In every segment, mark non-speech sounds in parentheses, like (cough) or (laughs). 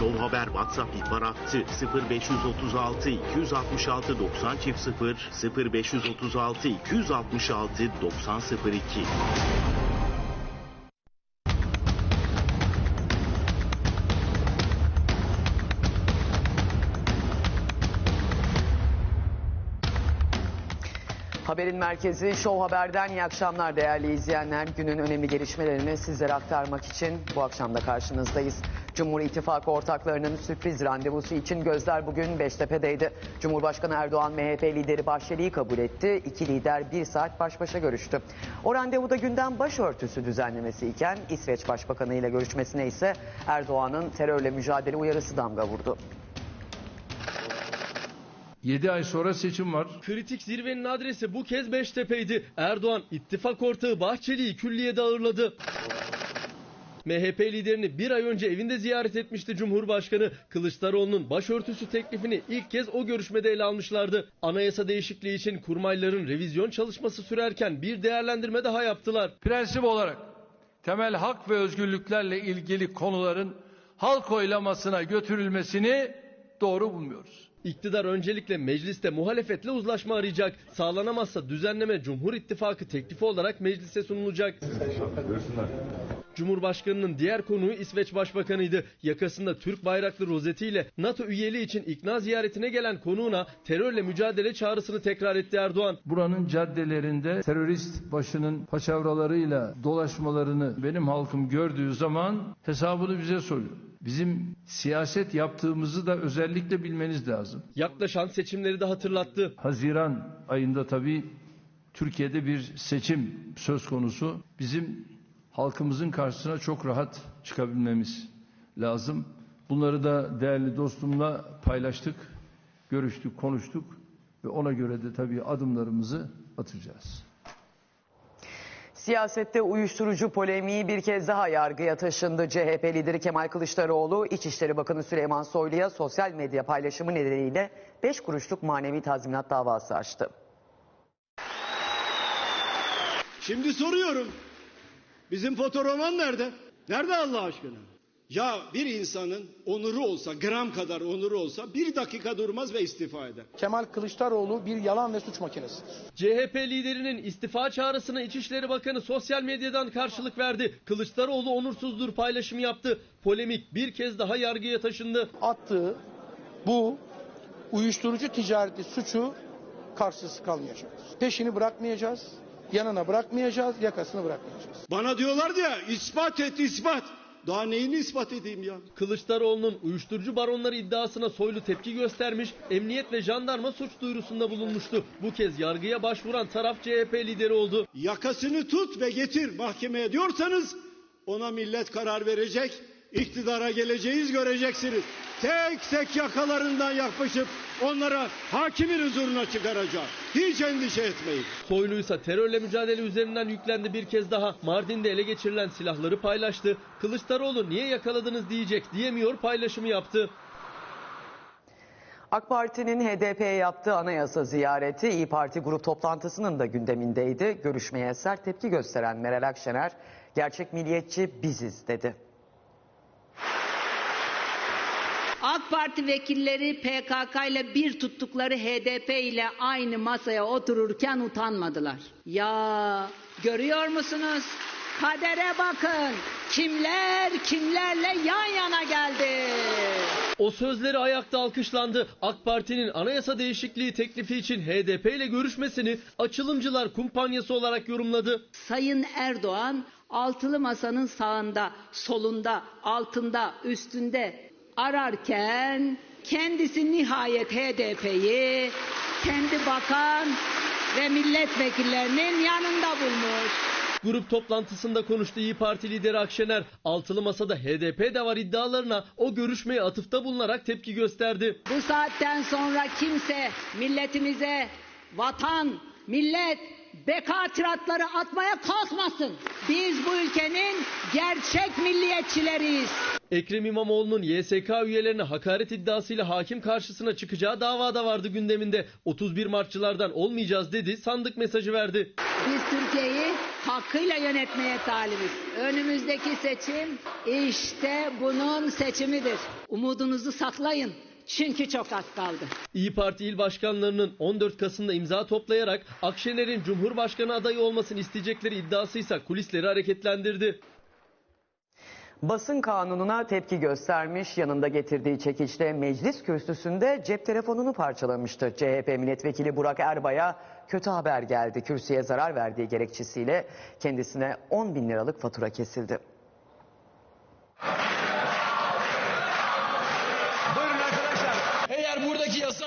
Show Haber WhatsApp ihbar hattı 0536 266 90 0 0536 266 90 02. Haberin merkezi Show Haber'den iyi akşamlar değerli izleyenler. Günün önemli gelişmelerini sizlere aktarmak için bu akşam da karşınızdayız. Cumhur İttifakı ortaklarının sürpriz randevusu için gözler bugün Beştepe'deydi. Cumhurbaşkanı Erdoğan MHP lideri Bahçeli'yi kabul etti. İki lider bir saat baş başa görüştü. O randevuda gündem başörtüsü düzenlemesi iken İsveç Başbakanı ile görüşmesine ise Erdoğan'ın terörle mücadele uyarısı damga vurdu. 7 ay sonra seçim var. Kritik zirvenin adresi bu kez Beştepe'ydi. Erdoğan ittifak ortağı Bahçeli'yi külliyede ağırladı. MHP liderini bir ay önce evinde ziyaret etmişti Cumhurbaşkanı. Kılıçdaroğlu'nun başörtüsü teklifini ilk kez o görüşmede ele almışlardı. Anayasa değişikliği için kurmayların revizyon çalışması sürerken bir değerlendirme daha yaptılar. Prensip olarak temel hak ve özgürlüklerle ilgili konuların halk oylamasına götürülmesini doğru bulmuyoruz. İktidar öncelikle mecliste muhalefetle uzlaşma arayacak. Sağlanamazsa düzenleme Cumhur İttifakı teklifi olarak meclise sunulacak. Cumhurbaşkanının diğer konuğu İsveç Başbakanıydı. Yakasında Türk bayraklı rozetiyle NATO üyeliği için ikna ziyaretine gelen konuğuna terörle mücadele çağrısını tekrar etti Erdoğan. Buranın caddelerinde terörist başının paçavralarıyla dolaşmalarını benim halkım gördüğü zaman hesabını bize soruyor. Bizim siyaset yaptığımızı da özellikle bilmeniz lazım. Yaklaşan seçimleri de hatırlattı. Haziran ayında tabii Türkiye'de bir seçim söz konusu. Bizim halkımızın karşısına çok rahat çıkabilmemiz lazım. Bunları da değerli dostumla paylaştık, görüştük, konuştuk ve ona göre de tabii adımlarımızı atacağız. Siyasette uyuşturucu polemiği bir kez daha yargıya taşındı. CHP lideri Kemal Kılıçdaroğlu, İçişleri Bakanı Süleyman Soylu'ya sosyal medya paylaşımı nedeniyle 5 kuruşluk manevi tazminat davası açtı. Şimdi soruyorum. Bizim fotoroman nerede? Nerede Allah aşkına? Ya bir insanın onuru olsa, gram kadar onuru olsa bir dakika durmaz ve istifa eder. Kemal Kılıçdaroğlu bir yalan ve suç makinesidir. CHP liderinin istifa çağrısına İçişleri Bakanı sosyal medyadan karşılık verdi. Kılıçdaroğlu onursuzdur paylaşımı yaptı. Polemik bir kez daha yargıya taşındı. Attığı bu uyuşturucu ticareti suçu karşısız kalmayacağız. Peşini bırakmayacağız, yanına bırakmayacağız, yakasını bırakmayacağız. Bana diyorlardı ya ispat et ispat. Daha neyini ispat edeyim ya? Kılıçdaroğlu'nun uyuşturucu baronları iddiasına soylu tepki göstermiş, emniyet ve jandarma suç duyurusunda bulunmuştu. Bu kez yargıya başvuran taraf CHP lideri oldu. Yakasını tut ve getir mahkemeye diyorsanız ona millet karar verecek. İktidara geleceğiz göreceksiniz. Tek tek yakalarından yapışıp onlara hakimin huzuruna çıkaracağım. Hiç endişe etmeyin. Soylu ise terörle mücadele üzerinden yüklendi bir kez daha. Mardin'de ele geçirilen silahları paylaştı. Kılıçdaroğlu niye yakaladınız diyecek diyemiyor paylaşımı yaptı. AK Parti'nin HDP'ye yaptığı anayasa ziyareti İyi Parti grup toplantısının da gündemindeydi. Görüşmeye sert tepki gösteren Meral Akşener, gerçek milliyetçi biziz dedi. AK Parti vekilleri PKK ile bir tuttukları HDP ile aynı masaya otururken utanmadılar. Ya görüyor musunuz? Kadere bakın. Kimler kimlerle yan yana geldi. O sözleri ayakta alkışlandı. AK Parti'nin anayasa değişikliği teklifi için HDP ile görüşmesini açılımcılar kumpanyası olarak yorumladı. Sayın Erdoğan altılı masanın sağında, solunda, altında, üstünde ararken kendisi nihayet HDP'yi kendi bakan ve milletvekillerinin yanında bulmuş. Grup toplantısında konuştu İyi Parti lideri Akşener. Altılı masada HDP de var iddialarına o görüşmeye atıfta bulunarak tepki gösterdi. Bu saatten sonra kimse milletimize vatan, millet, beka tiratları atmaya kalkmasın. Biz bu ülkenin gerçek milliyetçileriyiz. Ekrem İmamoğlu'nun YSK üyelerine hakaret iddiasıyla hakim karşısına çıkacağı davada vardı gündeminde. 31 Martçılardan olmayacağız dedi, sandık mesajı verdi. Biz Türkiye'yi hakkıyla yönetmeye talibiz. Önümüzdeki seçim işte bunun seçimidir. Umudunuzu saklayın. Çünkü çok az kaldı. İyi Parti il başkanlarının 14 Kasım'da imza toplayarak Akşener'in Cumhurbaşkanı adayı olmasını isteyecekleri iddiasıysa kulisleri hareketlendirdi. Basın kanununa tepki göstermiş, yanında getirdiği çekiçle meclis kürsüsünde cep telefonunu parçalamıştı. CHP milletvekili Burak Erbay'a kötü haber geldi. Kürsüye zarar verdiği gerekçesiyle kendisine 10 bin liralık fatura kesildi.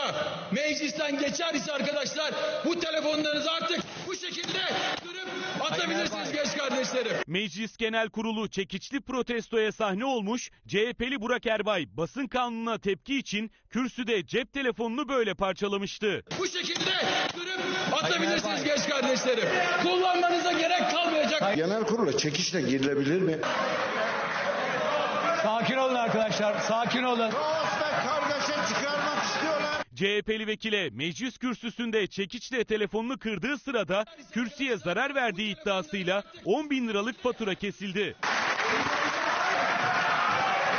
Yasa meclisten geçer ise arkadaşlar bu telefonlarınızı artık bu şekilde sürüp atabilirsiniz genç kardeşlerim. Meclis Genel Kurulu çekiçli protestoya sahne olmuş, CHP'li Burak Erbay basın kanununa tepki için kürsüde cep telefonunu böyle parçalamıştı. Bu şekilde sürüp atabilirsiniz genç kardeşlerim. Kullanmanıza gerek kalmayacak. Genel kurula çekişle girilebilir mi? Sakin olun arkadaşlar sakin olun. kardeşe çıkarmak istiyorlar. CHP'li vekile meclis kürsüsünde çekiçle telefonunu kırdığı sırada kürsüye zarar verdiği iddiasıyla 10 bin liralık fatura kesildi.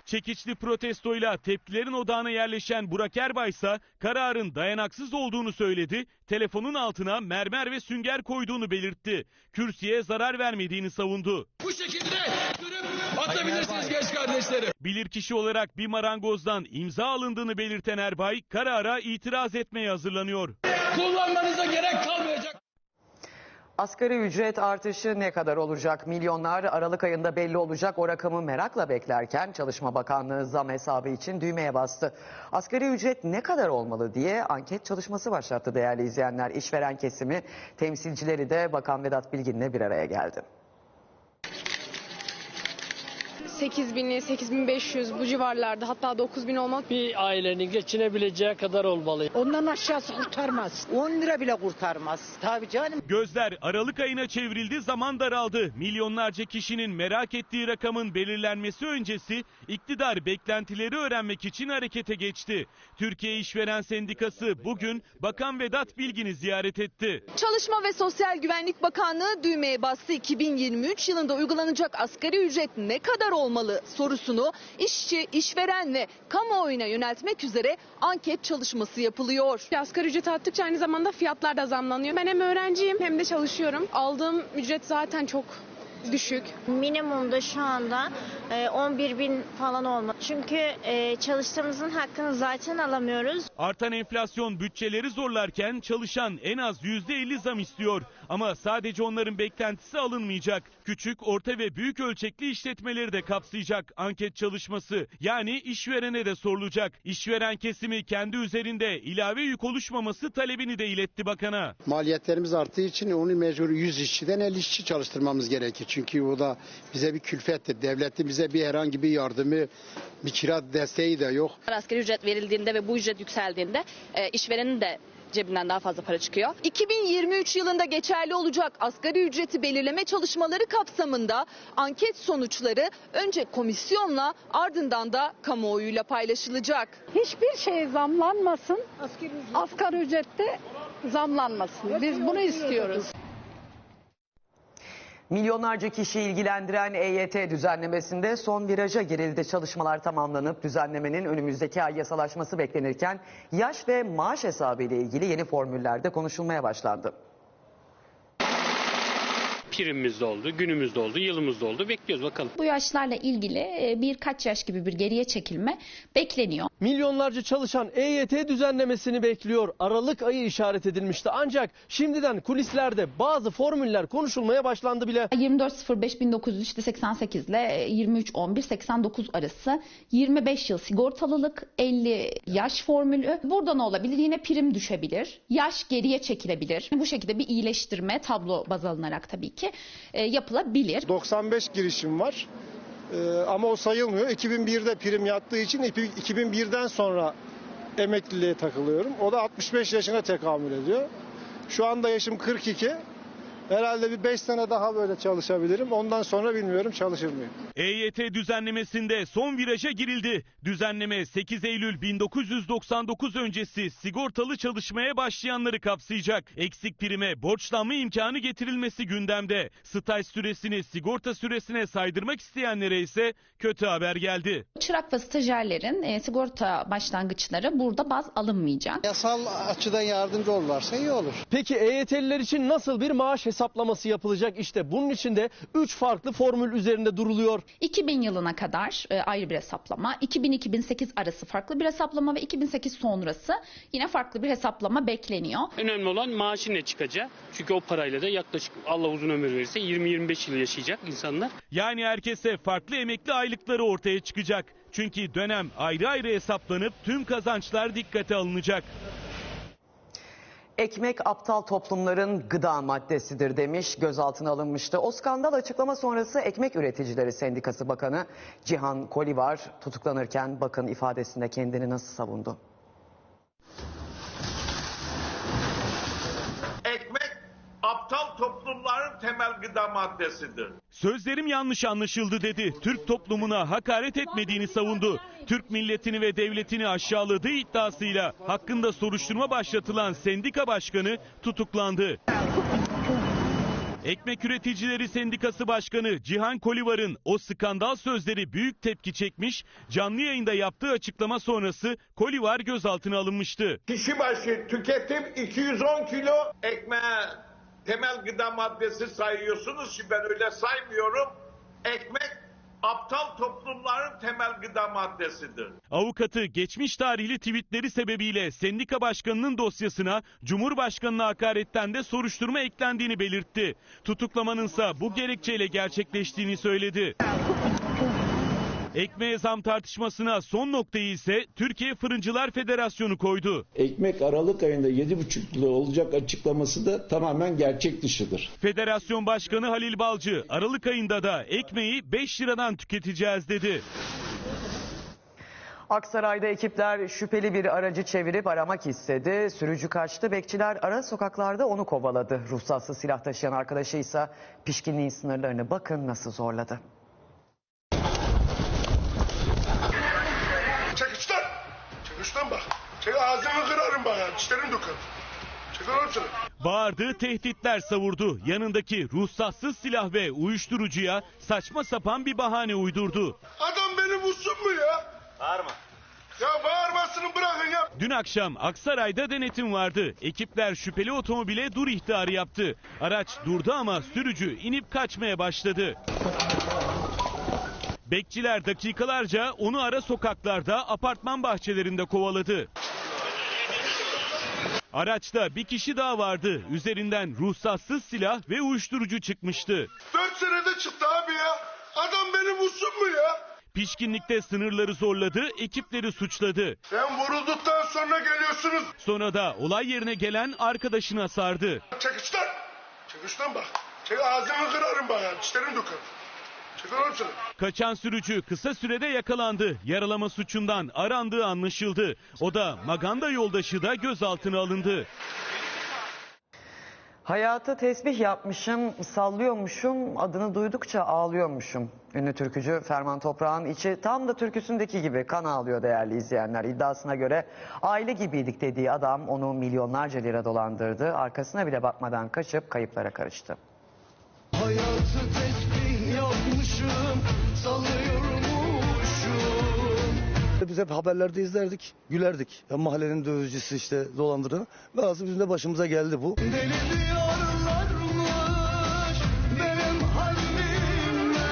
Çekiçli protestoyla tepkilerin odağına yerleşen Burak Erbay ise kararın dayanaksız olduğunu söyledi. Telefonun altına mermer ve sünger koyduğunu belirtti. Kürsüye zarar vermediğini savundu. Bu şekilde atabilirsiniz genç kardeşlerim. Bilirkişi olarak bir marangozdan imza alındığını belirten Erbay karara itiraz etmeye hazırlanıyor. Kullanmanıza gerek kalmayacak. Asgari ücret artışı ne kadar olacak? Milyonlar Aralık ayında belli olacak o rakamı merakla beklerken Çalışma Bakanlığı zam hesabı için düğmeye bastı. Asgari ücret ne kadar olmalı diye anket çalışması başlattı değerli izleyenler. İşveren kesimi temsilcileri de Bakan Vedat Bilgin'le bir araya geldi. 8000'i 8500 bu civarlarda hatta 9000 olmak bir ailenin geçinebileceği kadar olmalı. Ondan aşağısı kurtarmaz. 10 lira bile kurtarmaz. Tabii canım. Gözler Aralık ayına çevrildi, zaman daraldı. Milyonlarca kişinin merak ettiği rakamın belirlenmesi öncesi iktidar beklentileri öğrenmek için harekete geçti. Türkiye İşveren Sendikası bugün Bakan Vedat Bilgin'i ziyaret etti. Çalışma ve Sosyal Güvenlik Bakanlığı düğmeye bastı. 2023 yılında uygulanacak asgari ücret ne kadar olmalı sorusunu işçi, işveren ve kamuoyuna yöneltmek üzere anket çalışması yapılıyor. Asgari ücret arttıkça aynı zamanda fiyatlar da zamlanıyor. Ben hem öğrenciyim hem de çalışıyorum. Aldığım ücret zaten çok düşük. Minimumda şu anda 11 bin falan olmalı. Çünkü e, çalıştığımızın hakkını zaten alamıyoruz. Artan enflasyon bütçeleri zorlarken çalışan en az %50 zam istiyor. Ama sadece onların beklentisi alınmayacak. Küçük, orta ve büyük ölçekli işletmeleri de kapsayacak anket çalışması. Yani işverene de sorulacak. İşveren kesimi kendi üzerinde ilave yük oluşmaması talebini de iletti bakana. Maliyetlerimiz arttığı için onu mecbur 100 işçiden 50 işçi çalıştırmamız gerekir. Çünkü o da bize bir külfettir. Devletin bize bir herhangi bir yardımı, bir kira desteği de yok. Asgari ücret verildiğinde ve bu ücret yükseldiğinde e, işverenin de cebinden daha fazla para çıkıyor. 2023 yılında geçerli olacak asgari ücreti belirleme çalışmaları kapsamında anket sonuçları önce komisyonla ardından da kamuoyuyla paylaşılacak. Hiçbir şey zamlanmasın. Asgari ücrette zamlanmasın. Biz bunu istiyoruz. Milyonlarca kişi ilgilendiren EYT düzenlemesinde son viraja girildi. Çalışmalar tamamlanıp düzenlemenin önümüzdeki ay yasalaşması beklenirken yaş ve maaş hesabı ile ilgili yeni formüllerde konuşulmaya başlandı. Primimiz de oldu, günümüz de oldu, yılımız da oldu. Bekliyoruz bakalım. Bu yaşlarla ilgili birkaç yaş gibi bir geriye çekilme bekleniyor. Milyonlarca çalışan EYT düzenlemesini bekliyor. Aralık ayı işaret edilmişti. Ancak şimdiden kulislerde bazı formüller konuşulmaya başlandı bile. 24.05.1900 işte 88 ile 23.11.89 arası 25 yıl sigortalılık 50 yaş formülü. Burada ne olabilir? Yine prim düşebilir. Yaş geriye çekilebilir. Bu şekilde bir iyileştirme tablo baz alınarak tabii ki e, yapılabilir. 95 girişim var. Ee, ama o sayılmıyor. 2001'de prim yattığı için 2001'den sonra emekliliğe takılıyorum. O da 65 yaşına tekamül ediyor. Şu anda yaşım 42. Herhalde bir 5 sene daha böyle çalışabilirim. Ondan sonra bilmiyorum çalışır mıyım. EYT düzenlemesinde son viraja girildi. Düzenleme 8 Eylül 1999 öncesi sigortalı çalışmaya başlayanları kapsayacak. Eksik prime borçlanma imkanı getirilmesi gündemde. Staj süresini sigorta süresine saydırmak isteyenlere ise kötü haber geldi. Çırak ve stajyerlerin e, sigorta başlangıçları burada baz alınmayacak. Yasal açıdan yardımcı olurlarsa iyi olur. Peki EYT'liler için nasıl bir maaş hesaplaması yapılacak? İşte bunun için de 3 farklı formül üzerinde duruluyor. 2000 yılına kadar e, ayrı bir hesaplama, 2000-2008 arası farklı bir hesaplama ve 2008 sonrası yine farklı bir hesaplama bekleniyor. Önemli olan maaşın ne çıkacağı. Çünkü o parayla da yaklaşık Allah uzun ömür verirse 20-25 yıl yaşayacak insanlar. Yani herkese farklı emekli aylıkları ortaya çıkacak. Çünkü dönem ayrı ayrı hesaplanıp tüm kazançlar dikkate alınacak. Ekmek aptal toplumların gıda maddesidir demiş, gözaltına alınmıştı. O skandal açıklama sonrası Ekmek Üreticileri Sendikası Bakanı Cihan Kolivar tutuklanırken bakın ifadesinde kendini nasıl savundu. Ekmek aptal toplumların temel gıda maddesidir. Sözlerim yanlış anlaşıldı dedi. Türk toplumuna hakaret etmediğini savundu. Türk milletini ve devletini aşağıladığı iddiasıyla hakkında soruşturma başlatılan sendika başkanı tutuklandı. Ekmek Üreticileri Sendikası Başkanı Cihan Kolivar'ın o skandal sözleri büyük tepki çekmiş, canlı yayında yaptığı açıklama sonrası Kolivar gözaltına alınmıştı. Kişi başı tüketim 210 kilo ekmeğe temel gıda maddesi sayıyorsunuz ki ben öyle saymıyorum. Ekmek aptal toplumların temel gıda maddesidir. Avukatı geçmiş tarihli tweetleri sebebiyle sendika başkanının dosyasına Cumhurbaşkanı'na hakaretten de soruşturma eklendiğini belirtti. Tutuklamanınsa bu gerekçeyle gerçekleştiğini söyledi. Ekmeğe zam tartışmasına son noktayı ise Türkiye Fırıncılar Federasyonu koydu. Ekmek Aralık ayında 7,5 lira olacak açıklaması da tamamen gerçek dışıdır. Federasyon Başkanı Halil Balcı Aralık ayında da ekmeği 5 liradan tüketeceğiz dedi. Aksaray'da ekipler şüpheli bir aracı çevirip aramak istedi. Sürücü kaçtı. Bekçiler ara sokaklarda onu kovaladı. Ruhsatsız silah taşıyan arkadaşı ise pişkinliğin sınırlarını bakın nasıl zorladı. Çek içten. Çek içten bak. Çek ağzını kırarım yani. Dişlerim döker. Bağırdığı tehditler savurdu. Yanındaki ruhsatsız silah ve uyuşturucuya saçma sapan bir bahane uydurdu. Adam beni vursun mu ya? Bağırma. Ya bağırmasını bırakın ya. Dün akşam Aksaray'da denetim vardı. Ekipler şüpheli otomobile dur ihtarı yaptı. Araç durdu ama sürücü inip kaçmaya başladı. Bekçiler dakikalarca onu ara sokaklarda, apartman bahçelerinde kovaladı. Araçta bir kişi daha vardı. Üzerinden ruhsatsız silah ve uyuşturucu çıkmıştı. Dört senede çıktı abi ya. Adam beni vursun mu ya? Pişkinlikte sınırları zorladı, ekipleri suçladı. Sen vurulduktan sonra geliyorsunuz. Sonra da olay yerine gelen arkadaşına sardı. Çek içten. Çek içten bak. Çek ağzını kırarım bak yani. Dişlerim döker. Kaçan sürücü kısa sürede yakalandı. Yaralama suçundan arandığı anlaşıldı. O da Maganda yoldaşı da gözaltına alındı. Hayatı tesbih yapmışım, sallıyormuşum, adını duydukça ağlıyormuşum. Ünlü türkücü Ferman Toprağ'ın içi tam da türküsündeki gibi kan ağlıyor değerli izleyenler. İddiasına göre aile gibiydik dediği adam onu milyonlarca lira dolandırdı. Arkasına bile bakmadan kaçıp kayıplara karıştı. Hayatı tesbih yapmışım, sallıyormuşum. Biz hep haberlerde izlerdik, gülerdik. Ya mahallenin dövizcisi işte dolandırdı. Aslında bizim de başımıza geldi bu. Deli diyorlarmış benim halimle.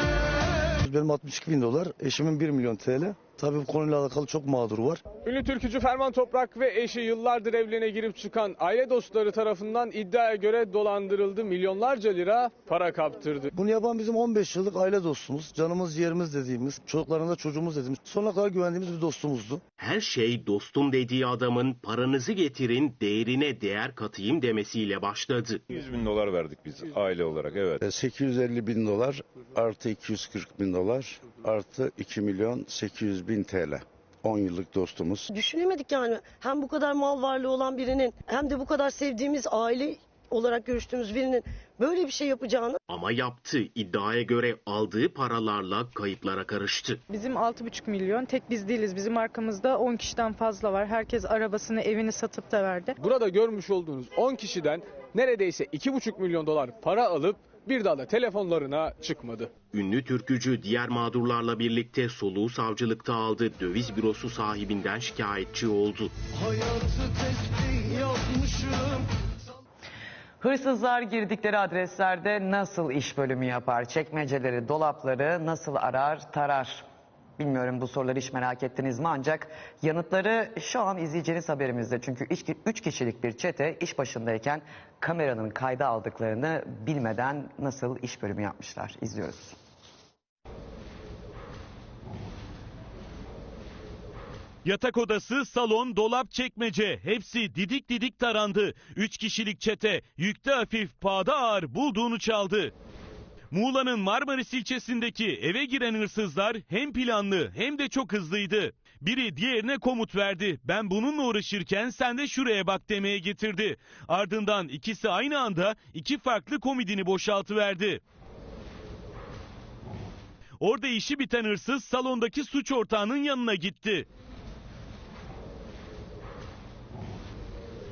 Benim 62 bin dolar, eşimin 1 milyon TL. Tabii bu konuyla alakalı çok mağdur var. Ünlü türkücü Ferman Toprak ve eşi yıllardır evlerine girip çıkan aile dostları tarafından iddiaya göre dolandırıldı. Milyonlarca lira para kaptırdı. Bunu yapan bizim 15 yıllık aile dostumuz, canımız ciğerimiz dediğimiz, çocuklarında çocuğumuz dediğimiz, sonuna kadar güvendiğimiz bir dostumuzdu. Her şey dostum dediği adamın paranızı getirin değerine değer katayım demesiyle başladı. 100 bin dolar verdik biz aile olarak evet. 850 bin dolar artı 240 bin dolar artı 2 milyon 800 bin TL. 10 yıllık dostumuz. Düşünemedik yani hem bu kadar mal varlığı olan birinin hem de bu kadar sevdiğimiz aile olarak görüştüğümüz birinin böyle bir şey yapacağını Ama yaptı. İddiaya göre aldığı paralarla kayıplara karıştı. Bizim 6,5 milyon tek biz değiliz. Bizim arkamızda 10 kişiden fazla var. Herkes arabasını, evini satıp da verdi. Burada görmüş olduğunuz 10 kişiden neredeyse 2,5 milyon dolar para alıp bir daha da telefonlarına çıkmadı. Ünlü türkücü diğer mağdurlarla birlikte soluğu savcılıkta aldı. Döviz bürosu sahibinden şikayetçi oldu. Hayatı tesbih yapmışım Hırsızlar girdikleri adreslerde nasıl iş bölümü yapar? Çekmeceleri, dolapları nasıl arar, tarar? Bilmiyorum bu soruları hiç merak ettiniz mi ancak yanıtları şu an izleyeceğiniz haberimizde. Çünkü 3 kişilik bir çete iş başındayken kameranın kayda aldıklarını bilmeden nasıl iş bölümü yapmışlar. İzliyoruz. Yatak odası, salon, dolap, çekmece hepsi didik didik tarandı. Üç kişilik çete yükte hafif pahada ağır bulduğunu çaldı. Muğla'nın Marmaris ilçesindeki eve giren hırsızlar hem planlı hem de çok hızlıydı. Biri diğerine komut verdi. Ben bununla uğraşırken sen de şuraya bak demeye getirdi. Ardından ikisi aynı anda iki farklı komidini boşaltıverdi. Orada işi biten hırsız salondaki suç ortağının yanına gitti.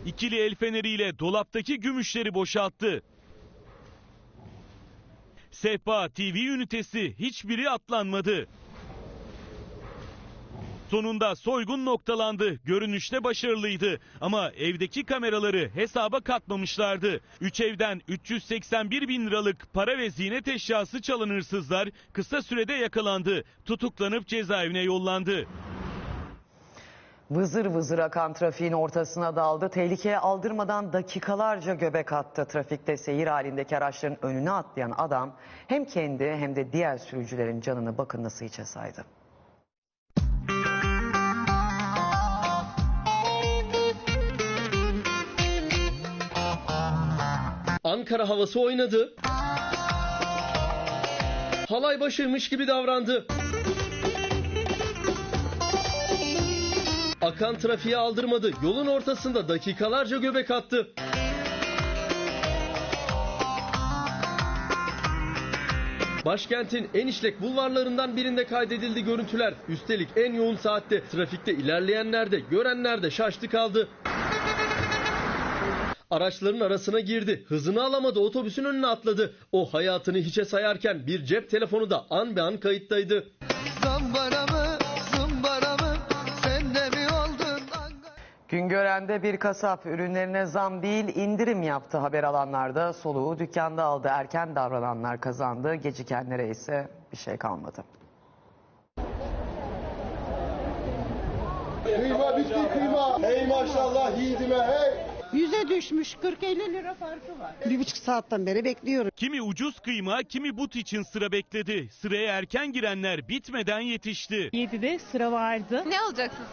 İkili el feneriyle dolaptaki gümüşleri boşalttı. Sehpa TV ünitesi hiçbiri atlanmadı. Sonunda soygun noktalandı. Görünüşte başarılıydı. Ama evdeki kameraları hesaba katmamışlardı. Üç evden 381 bin liralık para ve ziynet eşyası çalan hırsızlar kısa sürede yakalandı. Tutuklanıp cezaevine yollandı. Vızır vızır akan trafiğin ortasına daldı. Tehlikeye aldırmadan dakikalarca göbek attı. Trafikte seyir halindeki araçların önüne atlayan adam hem kendi hem de diğer sürücülerin canını bakın nasıl içe saydı. Ankara havası oynadı. Halay başıymış gibi davrandı. Akan trafiğe aldırmadı. Yolun ortasında dakikalarca göbek attı. Başkentin en işlek bulvarlarından birinde kaydedildi görüntüler. Üstelik en yoğun saatte trafikte ilerleyenler de görenler de şaştı kaldı. Araçların arasına girdi. Hızını alamadı. Otobüsün önüne atladı. O hayatını hiçe sayarken bir cep telefonu da an be an kayıttaydı. Zambara Güngören'de bir kasap ürünlerine zam değil indirim yaptı. Haber alanlarda soluğu dükkanda aldı. Erken davrananlar kazandı. Gecikenlere ise bir şey kalmadı. Kıyma bitti kıyma. Hey maşallah yiğidime hey. Yüze düşmüş 40-50 lira farkı var. Bir buçuk saatten beri bekliyorum. Kimi ucuz kıyma, kimi but için sıra bekledi. Sıraya erken girenler bitmeden yetişti. 7'de sıra vardı. Ne alacaksınız?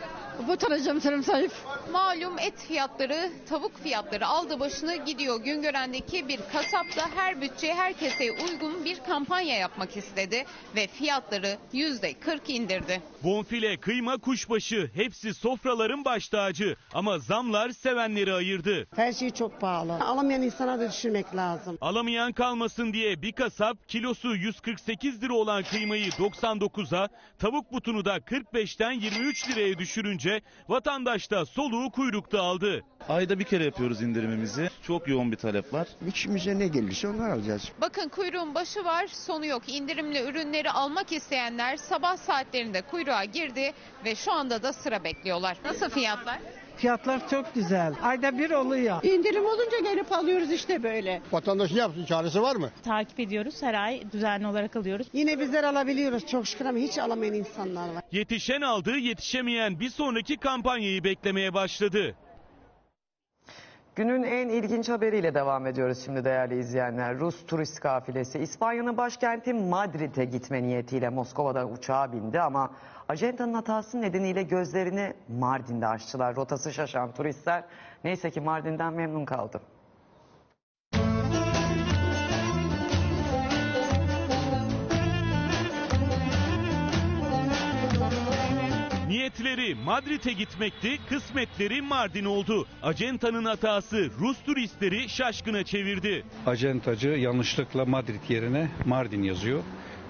Taracağım sarım sayıp. Malum et fiyatları, tavuk fiyatları aldı başını gidiyor. Güngören'deki bir kasap da her bütçeye, her keseye uygun bir kampanya yapmak istedi ve fiyatları %40 indirdi. Bonfile, kıyma, kuşbaşı hepsi sofraların baş tacı. Ama zamlar sevenleri ayırdı. Her şey çok pahalı. Alamayan insana da düşürmek lazım. Alamayan kalmasın diye bir kasap kilosu 148 lira olan kıymayı 99'a, tavuk butunu da 45'ten 23 liraya düşürünce vatandaş da soluğu kuyrukta aldı. Ayda bir kere yapıyoruz indirimimizi. Çok yoğun bir talep var. İçimize ne gelirse onu alacağız. Bakın kuyruğun başı var, sonu yok. İndirimli ürünleri almak isteyenler sabah saatlerinde kuyruğa girdi ve şu anda da sıra bekliyorlar. Nasıl fiyatlar? Fiyatlar çok güzel. Ayda bir oluyor. İndirim olunca gelip alıyoruz işte böyle. Vatandaş ne yapsın çaresi var mı? Takip ediyoruz. Her ay düzenli olarak alıyoruz. Yine bizler alabiliyoruz çok şükür ama hiç alamayan insanlar var. Yetişen aldı, yetişemeyen bir sonraki kampanyayı beklemeye başladı. Günün en ilginç haberiyle devam ediyoruz şimdi değerli izleyenler. Rus turist kafilesi İspanya'nın başkenti Madrid'e gitme niyetiyle Moskova'dan uçağa bindi ama ajendanın hatası nedeniyle gözlerini Mardin'de açtılar. Rotası şaşan turistler neyse ki Mardin'den memnun kaldı. Niyetleri Madrid'e gitmekti, kısmetleri Mardin oldu. Acentanın hatası Rus turistleri şaşkına çevirdi. Acentacı yanlışlıkla Madrid yerine Mardin yazıyor.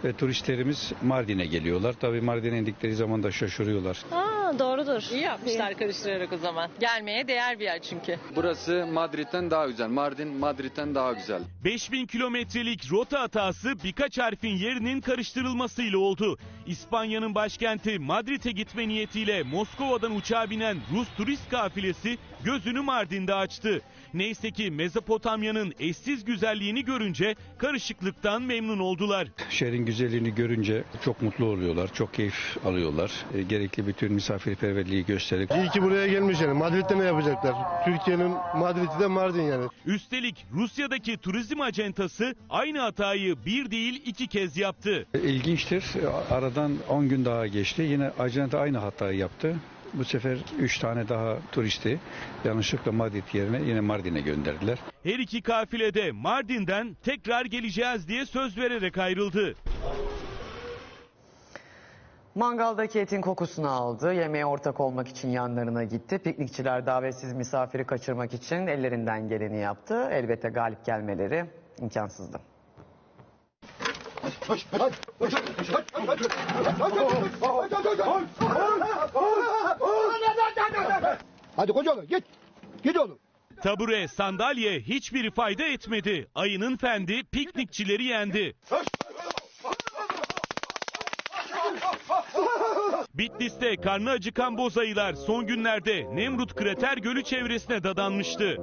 Ve turistlerimiz Mardin'e geliyorlar. Tabii Mardin'e indikleri zaman da şaşırıyorlar. Aa, doğrudur. İyi yapmışlar karıştırarak o zaman. Gelmeye değer bir yer çünkü. Burası Madrid'den daha güzel. Mardin Madrid'den daha güzel. 5000 kilometrelik rota hatası birkaç harfin yerinin karıştırılmasıyla oldu. İspanya'nın başkenti Madrid'e gitme niyetiyle Moskova'dan uçağa binen Rus turist kafilesi gözünü Mardin'de açtı. Neyse ki Mezopotamya'nın eşsiz güzelliğini görünce karışıklıktan memnun oldular. Şehrin güzelliğini görünce çok mutlu oluyorlar, çok keyif alıyorlar. E, gerekli bütün misafirperverliği gösterip İyi ki buraya gelmiş yani. Madrid'de ne yapacaklar? Türkiye'nin Madrid'i de Mardin yani. Üstelik Rusya'daki turizm acentası aynı hatayı bir değil iki kez yaptı. İlginçtir. Aradan 10 gün daha geçti. Yine acenta aynı hatayı yaptı. Bu sefer 3 tane daha turisti yanlışlıkla Madrid yerine yine Mardin'e gönderdiler. Her iki kafile de Mardin'den tekrar geleceğiz diye söz vererek ayrıldı. Mangaldaki etin kokusunu aldı. Yemeğe ortak olmak için yanlarına gitti. Piknikçiler davetsiz misafiri kaçırmak için ellerinden geleni yaptı. Elbette galip gelmeleri imkansızdı. Hadi koca oğlum git. Git oğlum. Tabure, sandalye hiçbir fayda etmedi. Ayının fendi piknikçileri yendi. Bitlis'te karnı acıkan bozayılar son günlerde Nemrut Krater Gölü çevresine dadanmıştı.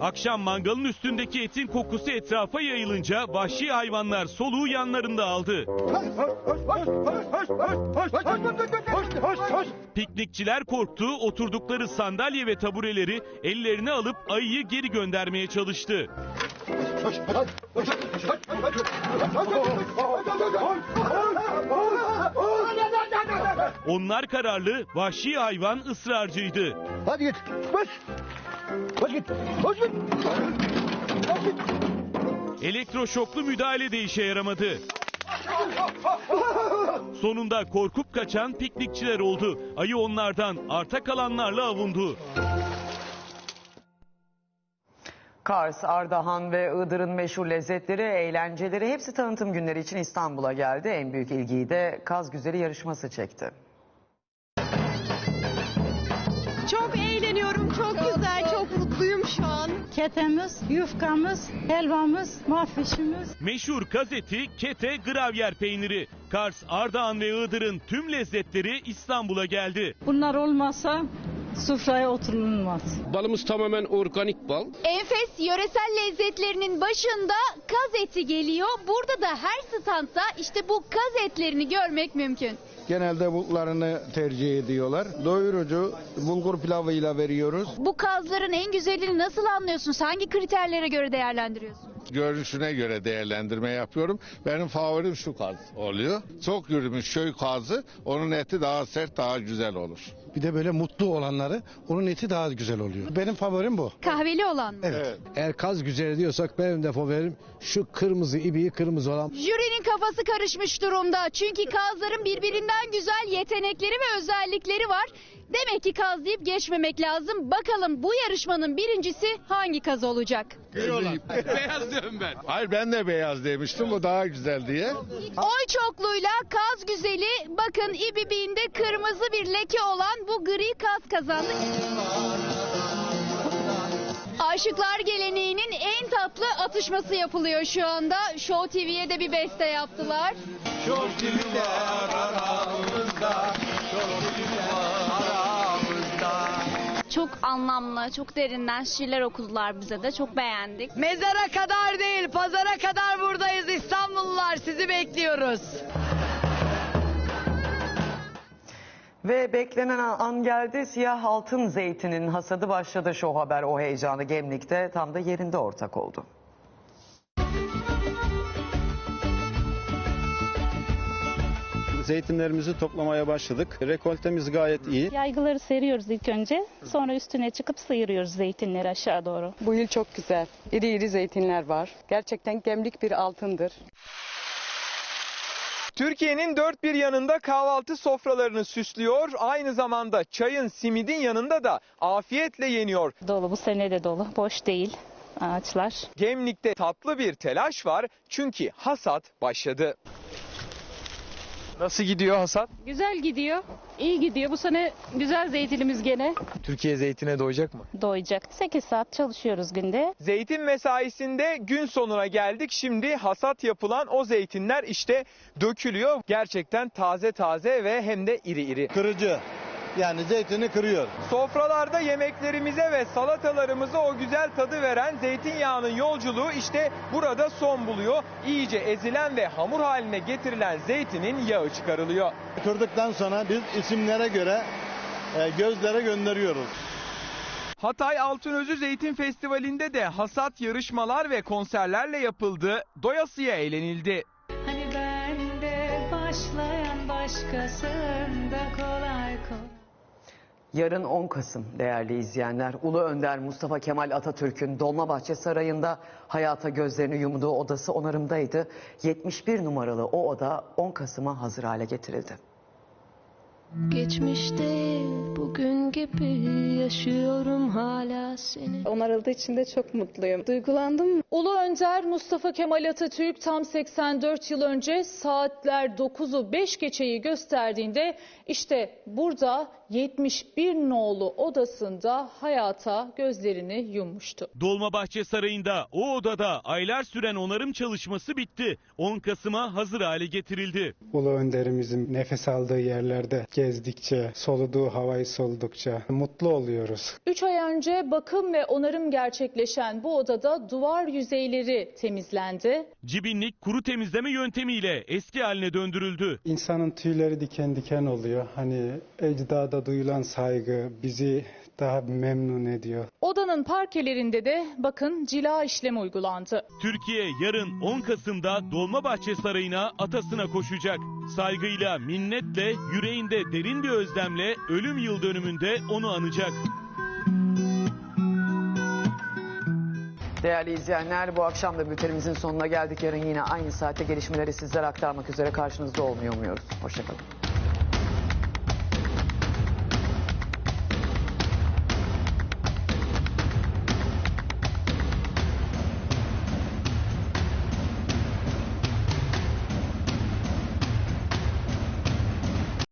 Akşam mangalın üstündeki etin kokusu etrafa yayılınca vahşi hayvanlar soluğu yanlarında aldı. Piknikçiler korktu, oturdukları sandalye ve tabureleri ellerine alıp ayıyı geri göndermeye çalıştı. Onlar kararlı, vahşi hayvan ısrarcıydı. Hadi git. Koş. Koş git. Koş git. Koş git. Elektroşoklu müdahale de işe yaramadı. Sonunda korkup kaçan piknikçiler oldu. Ayı onlardan arta kalanlarla avundu. Kars, Ardahan ve Iğdır'ın meşhur lezzetleri, eğlenceleri hepsi tanıtım günleri için İstanbul'a geldi. En büyük ilgiyi de Kaz Güzeli yarışması çekti. Çok eğleniyorum. Çok güzel. Çok mutluyum şu an. Ketemiz, yufkamız, helvamız, mafişimiz. Meşhur kazeti, kete, gravyer peyniri. Kars, Ardahan ve Iğdır'ın tüm lezzetleri İstanbul'a geldi. Bunlar olmasa sofraya oturulmaz. Balımız tamamen organik bal. Enfes yöresel lezzetlerinin başında kaz eti geliyor. Burada da her standta işte bu kaz etlerini görmek mümkün. Genelde bulutlarını tercih ediyorlar. Doyurucu bulgur pilavıyla veriyoruz. Bu kazların en güzelini nasıl anlıyorsunuz? Hangi kriterlere göre değerlendiriyorsunuz? Görünüşüne göre değerlendirme yapıyorum. Benim favorim şu kaz oluyor. Çok yürümüş köy kazı. Onun eti daha sert, daha güzel olur. Bir de böyle mutlu olanları onun eti daha güzel oluyor. Benim favorim bu. Kahveli olan mı? Evet. Eğer kaz güzel diyorsak benim de favorim şu kırmızı ibiği kırmızı olan. Jürinin kafası karışmış durumda. Çünkü kazların birbirinden güzel yetenekleri ve özellikleri var. Demek ki kaz deyip geçmemek lazım. Bakalım bu yarışmanın birincisi hangi kaz olacak? (laughs) beyaz diyorum ben. Hayır ben de beyaz demiştim. Bu daha güzel diye. Oy çokluğuyla kaz güzeli bakın ibibiğinde kırmızı bir leke olan bu gri kaz kazandı. Aşıklar geleneğinin en tatlı atışması yapılıyor şu anda. Show TV'ye de bir beste yaptılar. Çok anlamlı, çok derinden şiirler okudular bize de. Çok beğendik. Mezara kadar değil, pazara kadar buradayız İstanbullular. Sizi bekliyoruz. Ve beklenen an geldi. Siyah altın zeytinin hasadı başladı. Show Haber o heyecanı Gemlik'te tam da yerinde ortak oldu. Zeytinlerimizi toplamaya başladık. Rekoltemiz gayet iyi. Yaygıları seriyoruz ilk önce. Sonra üstüne çıkıp sıyırıyoruz zeytinleri aşağı doğru. Bu yıl çok güzel. İri iri zeytinler var. Gerçekten gemlik bir altındır. Türkiye'nin dört bir yanında kahvaltı sofralarını süslüyor. Aynı zamanda çayın, simidin yanında da afiyetle yeniyor. Dolu bu sene de dolu. Boş değil ağaçlar. Gemlik'te tatlı bir telaş var çünkü hasat başladı. Nasıl gidiyor hasat? Güzel gidiyor. iyi gidiyor. Bu sene güzel zeytinimiz gene Türkiye zeytine doyacak mı? doyacak. 8 saat çalışıyoruz günde. Zeytin mesaisinde gün sonuna geldik. Şimdi hasat yapılan o zeytinler işte dökülüyor. Gerçekten taze taze ve hem de iri iri. Kırıcı. Yani zeytini kırıyor. Sofralarda yemeklerimize ve salatalarımıza o güzel tadı veren zeytinyağının yolculuğu işte burada son buluyor. İyice ezilen ve hamur haline getirilen zeytinin yağı çıkarılıyor. Kırdıktan sonra biz isimlere göre e, gözlere gönderiyoruz. Hatay Altınözü Zeytin Festivali'nde de hasat yarışmalar ve konserlerle yapıldı. Doyasıya eğlenildi. Hani bende başlayan başkasında kolay kolay. Yarın 10 Kasım değerli izleyenler. Ulu Önder Mustafa Kemal Atatürk'ün Dolmabahçe Sarayı'nda hayata gözlerini yumduğu odası onarımdaydı. 71 numaralı o oda 10 Kasım'a hazır hale getirildi. Geçmişte bugün gibi yaşıyorum hala seni. Onarıldığı için de çok mutluyum. Duygulandım. Ulu Önder Mustafa Kemal Atatürk tam 84 yıl önce saatler 9'u 5 geçeyi gösterdiğinde işte burada 71 nolu odasında hayata gözlerini yummuştu. Dolmabahçe Sarayı'nda o odada aylar süren onarım çalışması bitti. 10 Kasım'a hazır hale getirildi. Ulu önderimizin nefes aldığı yerlerde gezdikçe, soluduğu havayı soludukça mutlu oluyoruz. 3 ay önce bakım ve onarım gerçekleşen bu odada duvar yüzeyleri temizlendi. Cibinlik kuru temizleme yöntemiyle eski haline döndürüldü. İnsanın tüyleri diken diken oluyor. Hani ecdada duyulan saygı bizi daha memnun ediyor. Odanın parkelerinde de bakın cila işlemi uygulandı. Türkiye yarın 10 Kasım'da Dolmabahçe Sarayı'na atasına koşacak. Saygıyla, minnetle, yüreğinde derin bir özlemle ölüm yıl dönümünde onu anacak. Değerli izleyenler bu akşam da bültenimizin sonuna geldik. Yarın yine aynı saatte gelişmeleri sizlere aktarmak üzere karşınızda olmuyor muyuz? Hoşçakalın.